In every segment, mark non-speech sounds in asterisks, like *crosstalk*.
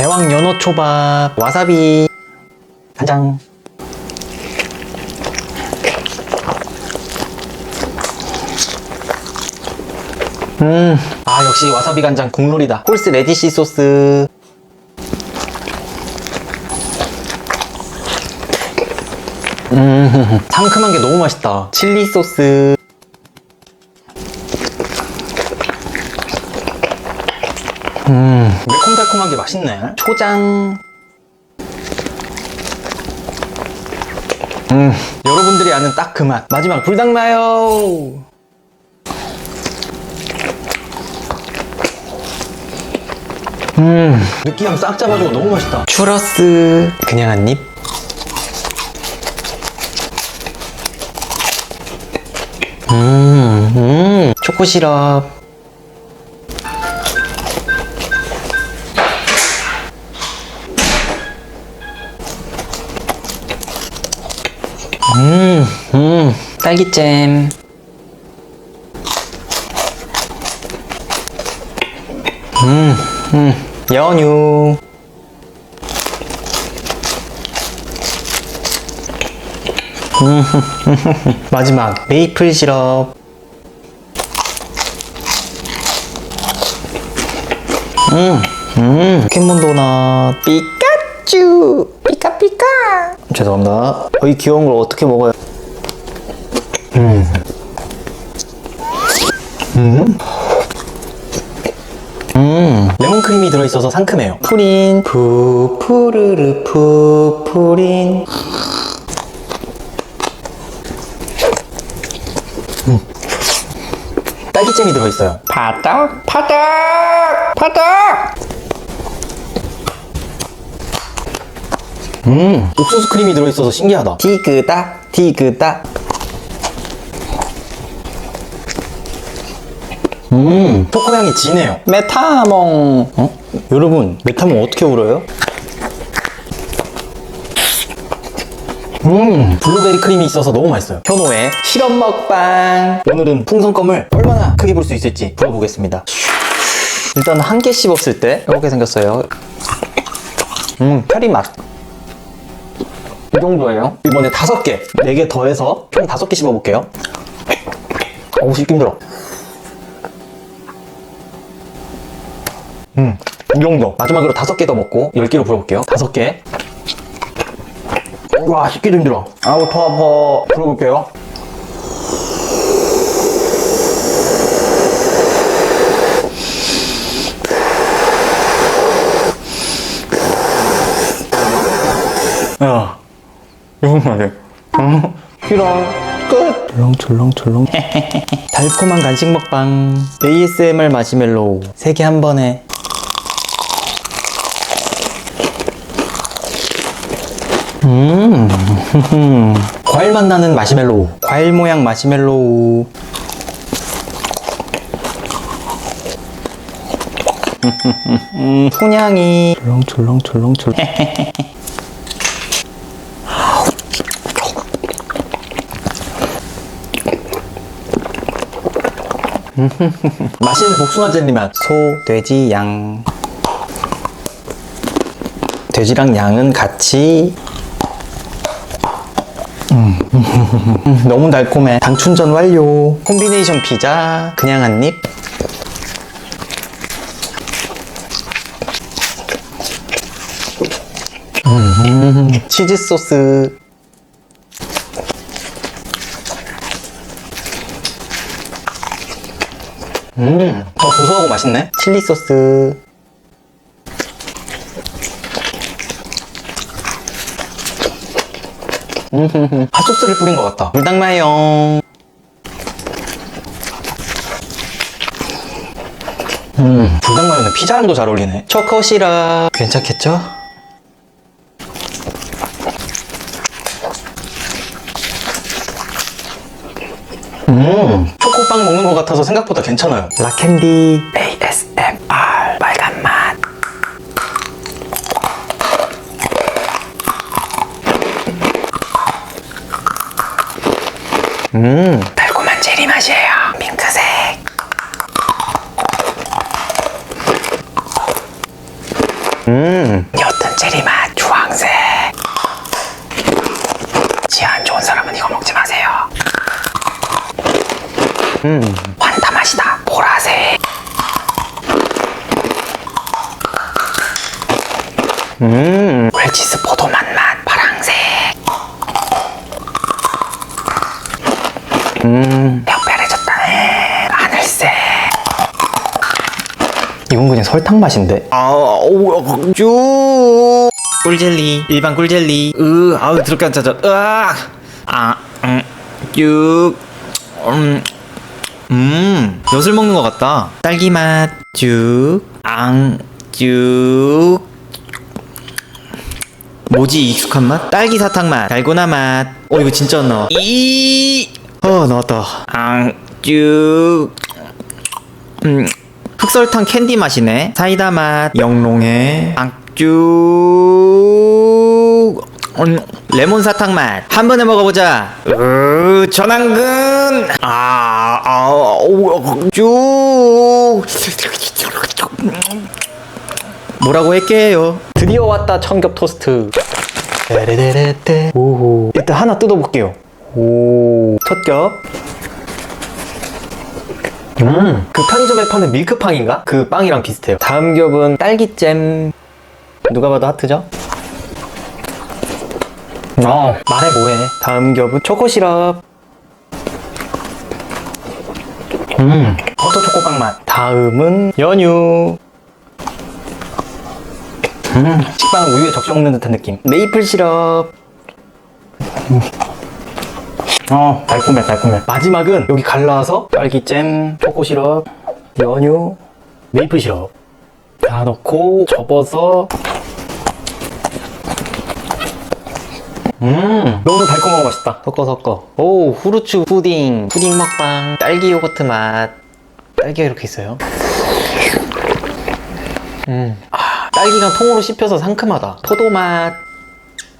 대왕 연어 초밥, 와사비, 간장. 음, 아 역시 와사비 간장 국룰이다. 홀스 레디시 소스. 음, *laughs* 상큼한 게 너무 맛있다. 칠리 소스. 매콤달콤하게 맛있네. 초장. 음, 여러분들이 아는 딱 그 맛. 마지막 불닭 마요. 음, 느끼함 싹 잡아주고 너무 맛있다. 추러스. 그냥 한 입. 음, 음, 초코 시럽. 음, 음, 딸기잼. 음, 음, 연유. 음, 마지막 메이플 시럽. 음, 음, 포켓몬 도넛. 피카츄. 죄송합니다. 어, 이 귀여운 걸 어떻게 먹어요? 음, 레몬 크림이 들어있어서 상큼해요. 푸린, 푸, 푸르르, 푸, 푸린. 음. 딸기잼이 들어있어요. 파닥, 파닥, 파닥! 음, 옥수수 크림이 들어있어서 신기하다. 티그다, 티그다. 음, 초코 향이 진해요. 메타몽. 어? 여러분, 메타몽 어떻게 울어요? 음, 블루베리 크림이 있어서 너무 맛있어요. 현호의 실험 먹방. 오늘은 풍선껌을 얼마나 크게 불수 있을지 불어보겠습니다. 일단 한 개 씹었을 때 이렇게 생겼어요. 음, 파리 맛. 이 정도예요. 이번에 다섯 개, 네 개 더해서 총 다섯 개 씹어볼게요. 어우, 씹기 힘들어. 음, 이 정도. 마지막으로 다섯 개 더 먹고 열 개로 불어볼게요. 다섯 개. 와, 씹기도 힘들어. 아우, 더 아파. 불어볼게요. 야, 이거 말이야. 어, 이런 끝. 철렁철렁철렁. *laughs* 달콤한 간식 먹방. ASMR 마시멜로우. 세개한 번에. 음. *laughs* 과일 맛 나는 마시멜로우. 과일 모양 마시멜로우. *laughs* 훈향이 철렁철렁철렁 *laughs* 맛있는 복숭아 젤리 맛. 소, 돼지, 양. 돼지랑 양은 같이. 음. *laughs* 너무 달콤해. 당 충전 완료. 콤비네이션 피자. 그냥 한 입. 음. *laughs* 치즈 소스. 음, 더 고소하고 맛있네. 칠리 소스. *laughs* 음, 핫소스를 뿌린 것 같다. 불닭마요. 음, 불닭마요는 피자랑도 잘 어울리네. 초코 시럽. 괜찮겠죠? 음, 초코빵 먹는 것 같아서 생각보다 괜찮아요. 라캔디 ASMR 빨간 맛. 음, 달콤한 체리 맛이에요. 핑크색. 음, 옅은 체리 맛, 주황색. 지안 좋은 사람은 이거 먹지 마세요. 음, 환타 맛이다, 보라색. 음, 웰치스 포도 맛맛, 파랑색. 음, 특별해졌다네, 하늘색. 이건 그냥 설탕 맛인데. 아우, 쭉. 꿀젤리, 일반 꿀젤리. 으, 아우, 들어간 짜져. 으악. 아, 음, 쭉. 음, 음, 엿을 먹는 것 같다. 딸기 맛, 쭉. 앙, 쭉. 뭐지 익숙한 맛? 딸기 사탕 맛, 달고나 맛. 어 이거 진짜 안 나와. 이, 어 나왔다. 앙, 쭉. 음, 흑설탕 캔디 맛이네. 사이다 맛, 영롱해. 앙, 쭉. 음, 레몬 사탕 맛. 한 번에 먹어보자. 으, 전완근. 아, 아, 오, 쭉. 뭐라고 할게요? 드디어 왔다 청겹 토스트. 따르르르르. 오호. 일단 하나 뜯어볼게요. 오. 첫 겹. 음. 그 편의점에 파는 밀크빵인가? 그 빵이랑 비슷해요. 다음 겹은 딸기잼. 누가 봐도 하트죠? 어, 말해 뭐해. 다음 겹은 초코 시럽. 음, 버터 초코빵 맛. 다음은 연유. 음, 식빵 우유에 적셔 먹는 듯한 느낌. 메이플 시럽. 음. 어, 달콤해, 달콤해. 마지막은 여기 갈라서 딸기잼, 초코 시럽, 연유, 메이플 시럽 다 넣고 접어서 음, 너무 달콤하고 맛있다. 섞어 섞어. 오, 후르츠 푸딩, 푸딩 먹방, 딸기 요거트 맛. 딸기가 이렇게 있어요. 음, 아, 딸기가 통으로 씹혀서 상큼하다. 포도 맛,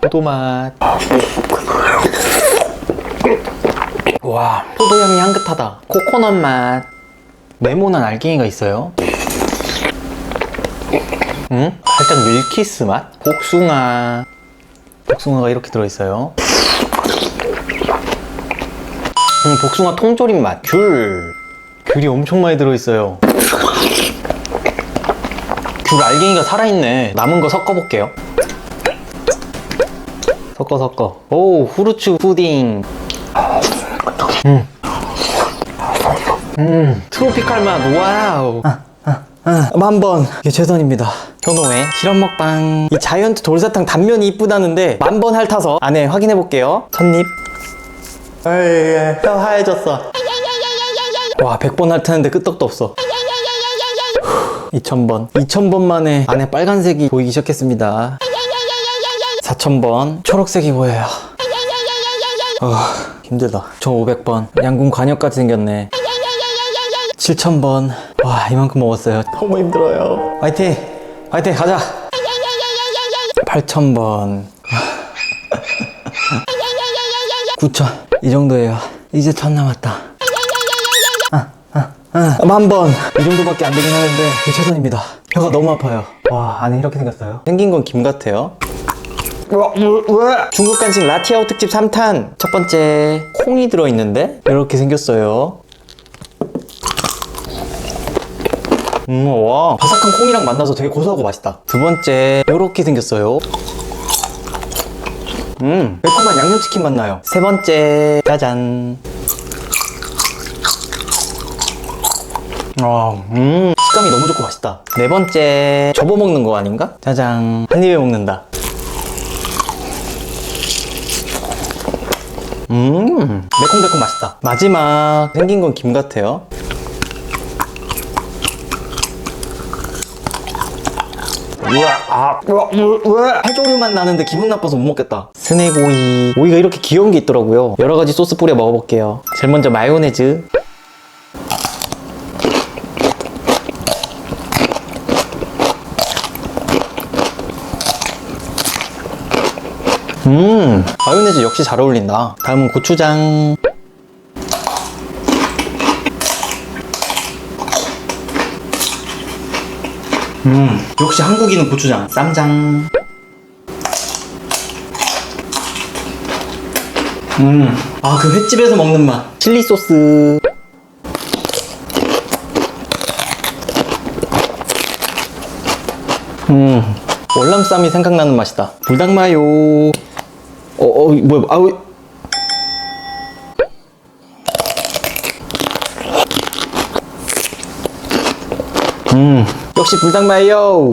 포도 맛. 와, 포도 향이 향긋하다. 코코넛 맛. 네모난 알갱이가 있어요. 음, 살짝 밀키스 맛. 복숭아. 복숭아가 이렇게 들어있어요. 음, 복숭아 통조림 맛. 귤. 귤이 엄청 많이 들어있어요. 귤 알갱이가 살아있네. 남은 거 섞어볼게요. 섞어 섞어. 오, 후르츠 푸딩. 음. 음, 트로피칼 맛. 와우. 아, 만번. 이게 최선입니다. 현호의 실험 먹방. 이 자이언트 돌사탕 단면이 이쁘다는데 만 번 핥아서 안에 확인해 볼게요. 첫입. 혀 하얘졌어. 와 100번 핥았는데 끄떡도 없어. 2000번. 2000번 만에 안에 빨간색이 보이기 시작했습니다. 4000번. 초록색이 보여요. 어, 힘들다. 1500번. 양궁 관역같이 생겼네. 7,000번. 와, 이만큼 먹었어요. 너무 힘들어요. 화이팅! 화이팅! 가자! 8,000번. 9,000. *laughs* 이 정도예요. 이제 1,000 남았다. 아, 아, 아. 만번! 이 정도밖에 안 되긴 하는데, 이게 최선입니다. 혀가 너무 아파요. 와, 안에 이렇게 생겼어요. 생긴 건 김 같아요. 중국 간식 라티아오 특집 3탄. 첫 번째, 콩이 들어있는데, 이렇게 생겼어요. 음, 와. 바삭한 콩이랑 만나서 되게 고소하고 맛있다. 두 번째, 요렇게 생겼어요. 음, 매콤한 양념치킨 맛 나요. 세 번째, 짜잔. 아, 음, 식감이 너무 좋고 맛있다. 네 번째, 접어먹는 거 아닌가? 짜잔. 한 입에 먹는다. 음, 매콤달콤 맛있다. 마지막, 생긴 건 김 같아요. 우와, 아, 우와, 우와. 해조류만 나는데 기분 나빠서 못 먹겠다. 스낵 오이. 오이가 이렇게 귀여운 게 있더라고요. 여러 가지 소스 뿌려 먹어볼게요. 제일 먼저 마요네즈. 음, 마요네즈 역시 잘 어울린다. 다음은 고추장. 음, 역시 한국인은 고추장. 쌈장. 음, 아, 그 횟집에서 먹는 맛. 칠리 소스. 음, 월남쌈이 생각나는 맛이다. 불닭마요. 어, 어, 뭐야, 아우. 음, 역시 불닭마요.